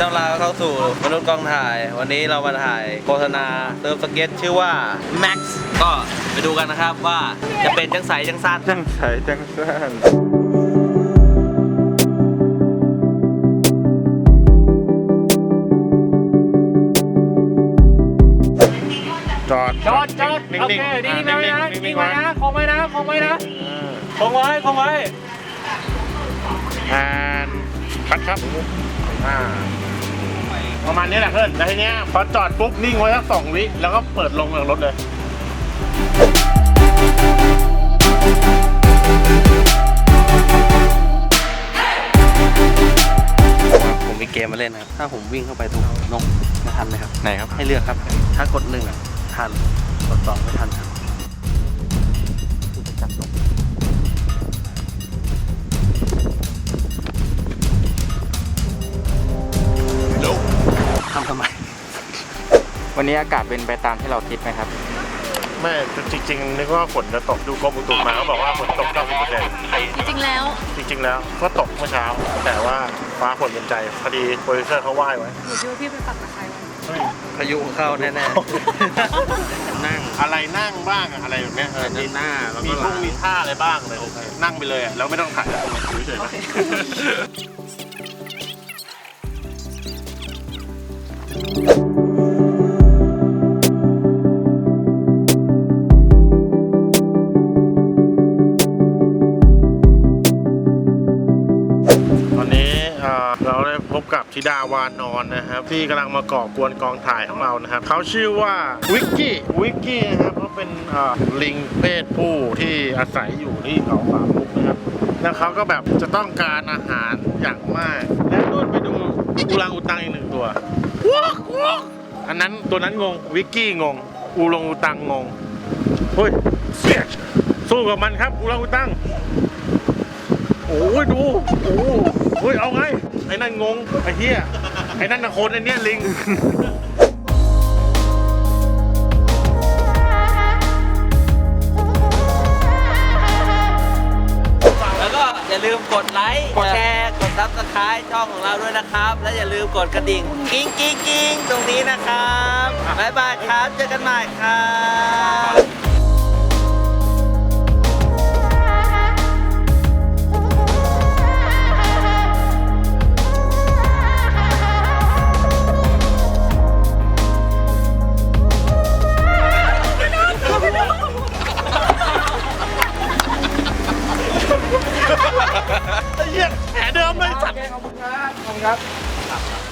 วันนี้เรามาถ่ายโฆษณาเติมสเก็ตชื่อว่า Max ก็ไปดูกันนะครับว่าจะเป็นจังใสจังสั้นจังใสจังซ่านจอดจอดจอดนิ่งโอๆเคดีอะไว้นะนิ่งๆดีนิ่งๆไว้ไว้นะคงไว้นะคงไว้นะอ่าคงไว้คงไว้อ่า นคัดครับอ่าประมาณนี้แหละเพื่อนแล้วทีเนี้ยพอจอดปุ๊บนิ่งไว้สักสองวิแล้วก็เปิดลงจากรถเลยผมมีเกมมาเล่นนะครับ ถ้าผมวิ่งเข้าไปตรงนกมาทันเลยครับ ไหนครับ ให้เลือกครับ ถ้ากดหนึ่งอะทัน กดสองไม่ทันครับคือจะจับนก วันนี้อากาศเป็นไปตามที่เราคิดไหมครับ ไม่จริงๆนึกว่าฝนจะตกดูกรมอุตุมาเขาบอกว่าฝนตก90%จริงๆแล้ว จริง ๆ แล้วก็ตกเมื่อเช้า แต่ว่าฟ้าฝนเป็นใจพอดีโปรดิวเซอร์เขาไหว้ไว้หนูคิดว่าพี่ไปปักตะไคร้ไว้พายุเข้าแน่นั่ง อะไรนั่งบ้างอะอะไรแบบเนี้ยเออมีๆหน้าแล้วมีก็หพุ่ลังงมีท่าอะไรบ้างเลยนั่งไปเลยอะแล้วไม่ต้องถ่ายแล้วอยู่เฉยๆนะ เอ่อเราได้พบกับธิดาวานอนนะครับ ที่กำลังมาก่อกวนกองถ่ายของเรานะครับเขาชื่อว่าวิกกี้วิกกี้นะครับเขาเป็นเอ่อลิงเพศผู้ที่อาศัยอยู่ที่เขาสามมุกนะครับแล้วเขาก็แบบจะต้องการอาหารอย่างมาก และนู่นไปดูอูรังอูตังอีกหนึ่งตัววอกวอกอันนั้นตัวนั้นงงวิกกี้งงอูรังอูตังงงเฮ้ยเสียสู้กับมันครับอูรังอูตังโอ้ยดูโอ้เฮ้ยเอาไง ไอ้นั่นงงไอ้เหี้ยไอ้นั่นนะคนไอ้เนี้ยลิง แล้วก็อย่าลืมกดไลค์ กดแชร์ กดซับสไครต์ช่องของเราด้วยนะครับ และอย่าลืมกดกระดิ่ง กิ้งกิ้งกิ้งตรงนี้นะครับ บ๊ายบายครับ เจอกันใหม่ครับ ไอ้เหี้ยแผลเดิมเลยสัตว์ ขอบคุณครับขอบคุณครับ